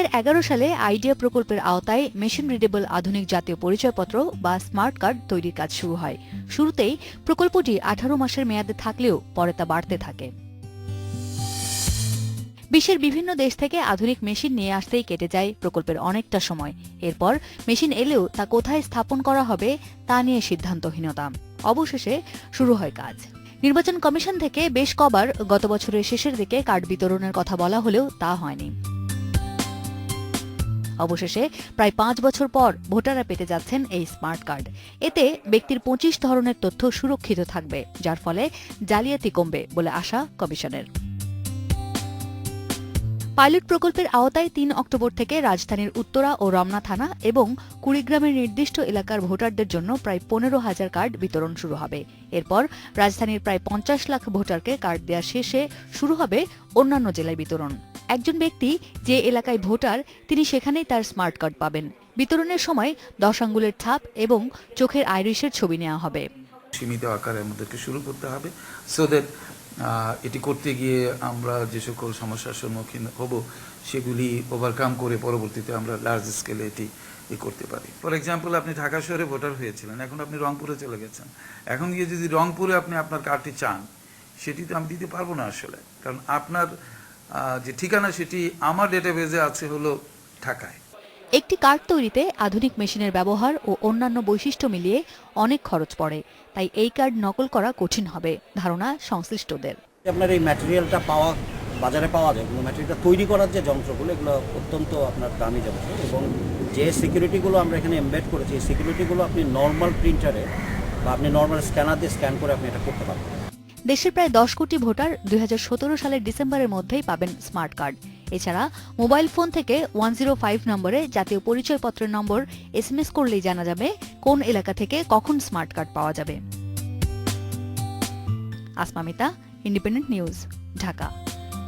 এগারো সালে আইডিয়া প্রকল্পের আওতায় মেশিন রিডেবল আধুনিক জাতীয় পরিচয়পত্র বা স্মার্ট কার্ড তৈরির কাজ শুরু হয়। শুরুতেই প্রকল্পটি আঠারো মাসের মেয়াদে থাকলেও পরে তা বাড়তে থাকে। বিশ্বের বিভিন্ন দেশ থেকে আধুনিক মেশিন নিয়ে আসতেই কেটে যায় প্রকল্পের অনেকটা সময়। এরপর মেশিন এলেও তা কোথায় স্থাপন করা হবে তা নিয়ে সিদ্ধান্তহীনতা। অবশেষে শুরু হয় কাজ। নির্বাচন কমিশন থেকে বেশ কবার গত বছরের শেষের দিকে কার্ড বিতরণের কথা বলা হলেও তা হয়নি। অবশেষে প্রায় পাঁচ বছর পর ভোটাররা পেতে যাচ্ছেন এই স্মার্ট কার্ড। এতে ব্যক্তির পঁচিশ ধরনের তথ্য সুরক্ষিত থাকবে, যার ফলে জালিয়াতি কমবে বলে আশা কমিশনের। পাইলট প্রকল্পের আওতায় তিন অক্টোবর থেকে রাজধানীর উত্তরা ও রমনা থানা এবং কুড়িগ্রামের নির্দিষ্ট এলাকার ভোটারদের জন্য প্রায় পনেরো হাজার কার্ড বিতরণ শুরু হবে। এরপর রাজধানীর প্রায় পঞ্চাশ লাখ ভোটারকে কার্ড দেওয়া শেষে শুরু হবে অন্যান্য জেলায় বিতরণ। একজন ব্যক্তি যে এলাকায় ভোটার, তিনি সেখানেই তার স্মার্ট কার্ড পাবেন। বিতরণের সময় দশ আঙ্গুলের ছাপ এবং চোখের আইরিশের ছবি নেওয়া হবে। সীমিত আকারে আমাদেরকে শুরু করতে হবে সো দ্যাট এটি করতে গিয়ে আমরা যে সকল সমস্যার সম্মুখীন হব, সেগুলি ওভারকাম করে পরবর্তীতে আমরা লার্জ স্কেলে এটি ই করতে পারি। ফর এক্সাম্পল আপনি ঢাকা শহরে ভোটার হয়েছিলেন, এখন আপনি রংপুরে চলে গেছেন। এখন গিয়ে যদি রংপুরে আপনি আপনার কার্ডটি চান সেটি তো আমি দিতে পারব না আসলে, কারণ আপনার যে ঠিকানা সেটি আমার ডেটাবেজে আছে হলো ঢাকায়। একটি কার্ড তৈরিতে আধুনিক মেশিনের ব্যবহার ও অন্যান্য বৈশিষ্ট্য মিলিয়ে অনেক খরচ পড়ে তাই এই কার্ড নকল করা কঠিন হবে ধারণা সংশ্লিষ্টদের। আপনার এই ম্যাটেরিয়ালটা পাওয়া বাজারে পাওয়া যায় ম্যাটেরিয়ালটা তৈরি করার যে যন্ত্রগুলো এগুলো অত্যন্ত আপনার দামি যন্ত্র এবং যে সিকিউরিটিগুলো আমরা এখানে এমবেড করেছি এই সিকিউরিটিগুলো আপনি নর্মাল প্রিন্টারে বা আপনি নর্মাল স্ক্যানার দিয়ে স্ক্যান করে আপনি এটা করতে পারবেন। দেশের প্রায় দশ কোটি ভোটার দুই সালের ডিসেম্বরের মধ্যেই পাবেন স্মার্ট কার্ড। এছাড়া মোবাইল ফোন থেকে ওয়ান জিরো ফাইভ নম্বরে জাতীয় পরিচয়পত্রের নম্বর এস এম এস করলেই জানা যাবে কোন এলাকা থেকে কখন স্মার্ট কার্ড পাওয়া যাবে। Asmamita Independent News, Dhaka.